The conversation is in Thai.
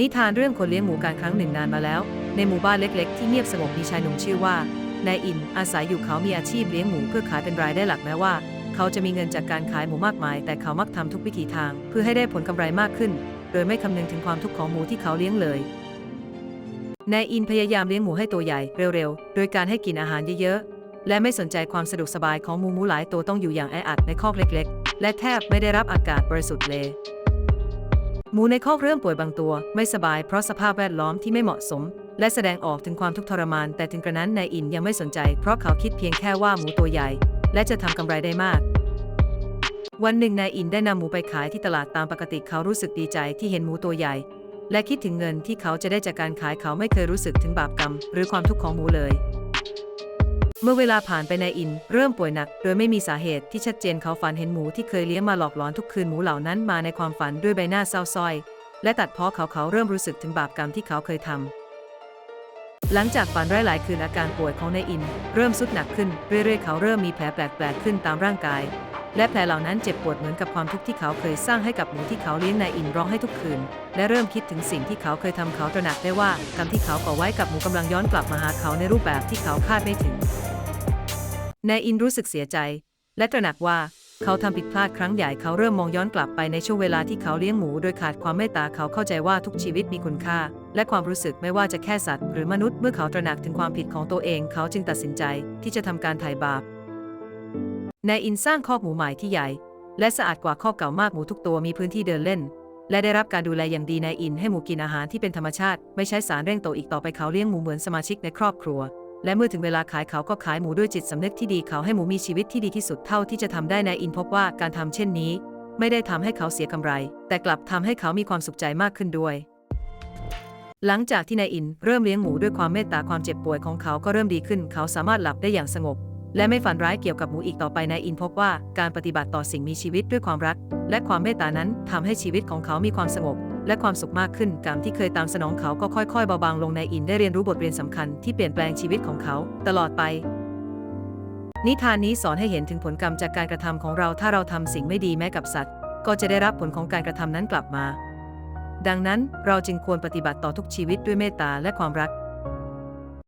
นิทานเรื่องคนเลี้ยงหมูการครั้งหนึ่งนานมาแล้ว ในหมู่บ้านเล็ก ๆ ที่เงียบสงบมีชายหนุ่มชื่อว่านายอินอาศัยอยู่เขามีอาชีพเลี้ยงหมูเพื่อขายเป็นรายได้หลักแม้ว่า เขาจะมีเงินจากการขายหมูมากมาย แต่เขามักทำทุกวิถีทาง เพื่อให้ได้ผลกำไรมากขึ้น โดยไม่คำนึงถึงความทุกข์ของหมูที่เขาเลี้ยงเลยนายอินพยายามเลี้ยงหมูให้ตัวใหญ่เร็วๆ โดยการให้กินอาหารเยอะๆ และไม่สนใจความสะดวกสบายของหมูหมูหลายตัวต้องอยู่อย่างแออัดในคอกเล็ก ๆ และแทบไม่ได้รับอากาศบริสุทธิ์เลย หมูในคอกเริ่มป่วยบางตัว ไม่สบายเพราะสภาพแวดล้อมที่ไม่เหมาะสม และแสดงออกถึงความทุกข์ทรมาน แต่ถึงกระนั้นนายอินยังไม่สนใจ เพราะเขาคิดเพียงแค่ว่าหมูตัวใหญ่ และจะทำกำไรได้มาก วันหนึ่งนายอินได้นำหมูไปขายที่ตลาดตามปกติเขารู้สึกดีใจที่เห็นหมูตัวใหญ่ และคิดถึงเงินที่เขาจะได้จากการขายเขาไม่เคยรู้สึกถึงบาปกรรม หรือความทุกข์ของหมูเลย เมื่อเวลาผ่านไปนายอิน เริ่มป่วยหนัก โดยไม่มีสาเหตุที่ชัดเจนเขาฝันเห็นหมูที่เคยเลี้ยงมาหลอกหลอนทุกคืนหมูเหล่านั้นมาในความฝันด้วยใบหน้าเศร้าส้อย และตัดเพ้อเขาเขาเริ่มรู้สึกถึงบาปกรรมที่เขาเคยทำหลังจากฝันร้ายหลายคืนอาการป่วยของนายอิน เริ่มสุดหนักขึ้นเรื่อยๆ เขาเริ่มมีแผลแปลกๆขึ้นตามร่างกาย และแผลเหล่านั้นเจ็บปวดเหมือนกับความทุกข์ที่เขาเคยสร้างให้กับหมูที่เขาเลี้ยงนายอินร้องให้ทุกคืน และเริ่มคิดถึงสิ่งที่เขาเคยทำเขาตระหนักได้ว่ากรรมที่เขาก่อไว้กับหมูกำลังย้อนกลับมาหาเขาในรูปแบบที่เขาคาดไม่ถึง นายอินรู้สึกเสียใจ และตระหนักว่าเขาทำผิดพลาดครั้งใหญ่เขาเริ่มมองย้อนกลับไปในช่วงเวลาที่เขาเลี้ยงหมูโดยขาดความเมตตาเขาเข้าใจว่าทุกชีวิตมีคุณค่า และความรู้สึกไม่ว่าจะแค่สัตว์หรือมนุษย์เมื่อเขาตระหนักถึงความผิดของตัวเอง เขาจึงตัดสินใจที่จะทำการไถ่บาปนายอินสร้างคอกหมูใหม่ที่ใหญ่ และสะอาดกว่าคอกเก่ามากหมูทุกตัวมีพื้นที่เดินเล่น และได้รับการดูแลอย่างดีนายอินให้หมูกินอาหารที่เป็นธรรมชาติ ไม่ใช้สารเร่งโตอีกต่อไปเขาเลี้ยงหมูเหมือนสมาชิกในครอบครัว และเมื่อถึงเวลาขายเขาก็ขายหมูด้วยจิตสำนึกที่ดีเขาให้หมูมีชีวิตที่ดีที่สุดเท่าที่จะทำได้นายอินพบว่าการทำเช่นนี้ ไม่ได้ทำให้เขาเสียกำไร แต่กลับทำให้เขามีความสุขใจมากขึ้นด้วย หลังจากที่นายอินเริ่มเลี้ยงหมูด้วยความเมตตาความเจ็บป่วยของเขาก็เริ่มดีขึ้น เขาสามารถหลับได้อย่างสงบ และไม่ฝันร้ายเกี่ยวกับหมูอีกต่อไปนายอินพบว่าการปฏิบัติต่อสิ่งมีชีวิตด้วยความรัก และความเมตตานั้นทำให้ชีวิตของเขามีความสงบ และความสุขมากขึ้นกรรมที่เคยตามสนองเขาก็ค่อยๆเบาบางลงในอินได้เรียนรู้บทเรียนสำคัญที่เปลี่ยนแปลงชีวิตของเขาตลอดไป นิทานนี้สอนให้เห็นถึงผลกรรมจากการกระทำของเราถ้าเราทำสิ่งไม่ดีแม้กับสัตว์ ก็จะได้รับผลของการกระทำนั้นกลับมา ดังนั้นเราจึงควรปฏิบัติต่อทุกชีวิตด้วยเมตตาและความรัก